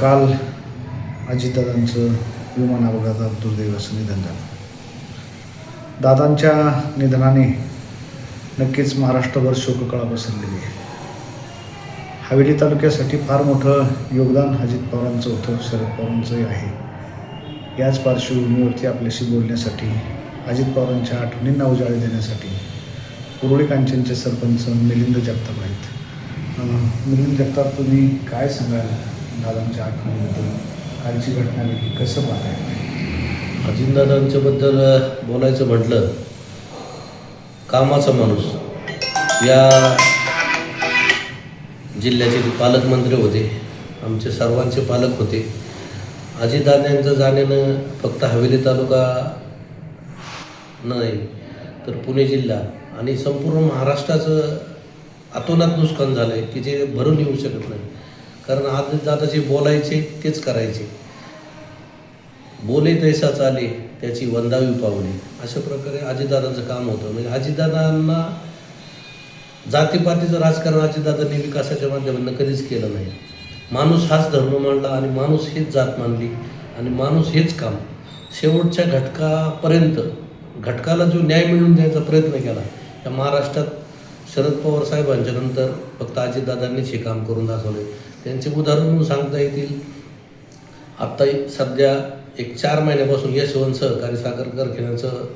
काल अजितदादांचं विमान अपघातात दुर्दैवाचं निधन झालं. दादांच्या निधनाने नक्कीच महाराष्ट्रभर शोककळा पसरलेली आहे. हवेली तालुक्यासाठी फार मोठं योगदान अजित पवारांचं होतं शरद पवारांचंही आहे. याच पार्श्वभूमीवरती आपल्याशी बोलण्यासाठी अजित पवारांच्या आठवणींना उजाळे देण्यासाठी उरुळी कांचनचे सरपंच मिलिंद जगताप आहेत. मिलिंद जगताप तुम्ही काय सांगाल? दादांच्या आठवणीबद्दल कालची घटना वेगळी कसं पाहताय? अजितदादांच्याबद्दल बोलायचं म्हटलं कामाचा माणूस. या जिल्ह्याचे पालकमंत्री होते आमचे सर्वांचे पालक होते. अजितदादांचं जाण्यानं फक्त हवेली तालुका नाही तर पुणे जिल्हा आणि संपूर्ण महाराष्ट्राचं अतोनात नुकसान झालं आहे की जे भरून येऊ शकत नाही. कारण अजितदादा जे बोलायचे तेच करायचे. बोले तैसा चाले त्याची वंदावी पावली अशा प्रकारे अजितदादांचं काम होतं. म्हणजे अजितदादांना जातीपातीचं राजकारण अजितदादांनी विकासाच्या माध्यमातून कधीच केलं नाही. माणूस हाच धर्म मांडला आणि माणूस हेच जात मानली आणि माणूस हेच काम. शेवटच्या घटकापर्यंत घटकाला जो न्याय मिळवून द्यायचा प्रयत्न केला या महाराष्ट्रात शरद पवार साहेबांच्या नंतर फक्त अजितदादांनीच हे काम करून दाखवले. त्यांचे उदाहरण म्हणून सांगता येतील. आत्ता सध्या एक चार महिन्यापासून यशवंत सहकारी साखर कारखान्याचं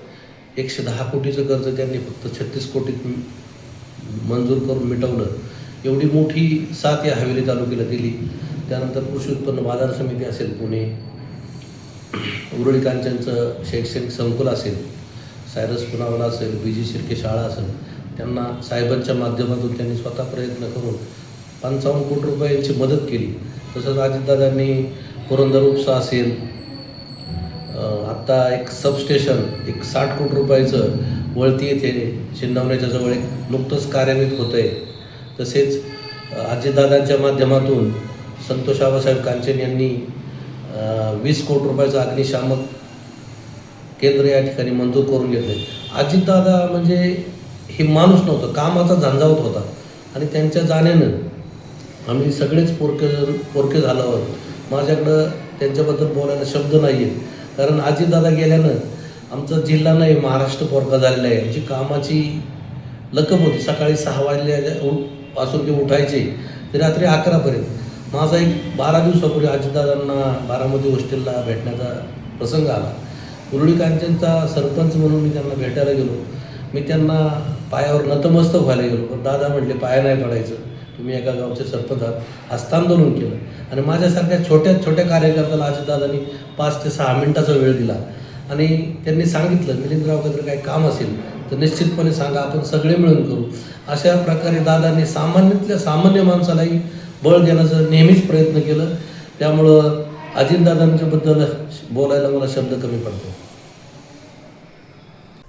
एकशे दहा कोटीचं कर्ज त्यांनी फक्त छत्तीस कोटीत मंजूर करून मिटवलं. एवढी मोठी साथ या हवेली तालुक्याला दिली. त्यानंतर कृषी उत्पन्न बाजार समिती असेल पुणे उरळी कांचनचं शैक्षणिक संकुल असेल सायरस पुनावाला असेल बी जी शिर्के शाळा असेल त्यांना साहेबांच्या माध्यमातून त्यांनी स्वतः प्रयत्न करून पंचावन्न कोटी रुपयांची मदत केली. तसंच अजितदादांनी पुरंदर उपसा असेल आत्ता एक सबस्टेशन एक साठ कोटी रुपयाचं वळती येथे शिंदवण्याच्या जवळ एक नुकतंच कार्यान्वित होतं आहे तसेच अजितदादांच्या माध्यमातून संतोष आबासाहेब कांचन यांनी वीस कोटी रुपयाचं अग्निशामक केंद्र या ठिकाणी मंजूर करून घेतले अजितदादा म्हणजे हे माणूस नव्हतं कामाचा झंझावत होता. आणि त्यांच्या जाण्यानं आम्ही सगळेच पोरके पोरके झालो आहोत. माझ्याकडं त्यांच्याबद्दल बोलायला शब्द नाही आहेत कारण आजीदादा गेल्यानं आमचा जिल्हा नाही महाराष्ट्र पोरका झालेला आहे. आमची कामाची लकब होती. सकाळी सहा वाजल्या पासून ते उठायचे. ते रात्री अकरापर्यंत माझा एक बारा दिवसापूर्वी आजीदादांना बारामती हॉस्टेलला भेटण्याचा प्रसंग आला. मुरळी कांचनचा सरपंच म्हणून मी त्यांना भेटायला गेलो. मी त्यांना पायावर नतमस्तक व्हायला गेलो. पण दादा म्हटले पाया नाही पडायचं. तुम्ही एका गावचे सरपंच आहात हस्तांदोलन केलं. आणि माझ्यासारख्या छोट्या छोट्या कार्यकर्त्याला अजितदादांनी पाच ते सहा मिनिटाचा वेळ दिला. आणि त्यांनी सांगितलं मिलिंदराव जर काही काम असेल तर निश्चितपणे सांगा आपण सगळे मिळून करू. अशा प्रकारे दादांनी सामान्यातल्या सामान्य माणसालाही बळ देण्याचा नेहमीच प्रयत्न केलं. त्यामुळं अजितदादांच्याबद्दल बोलायला मला शब्द कमी पडतो.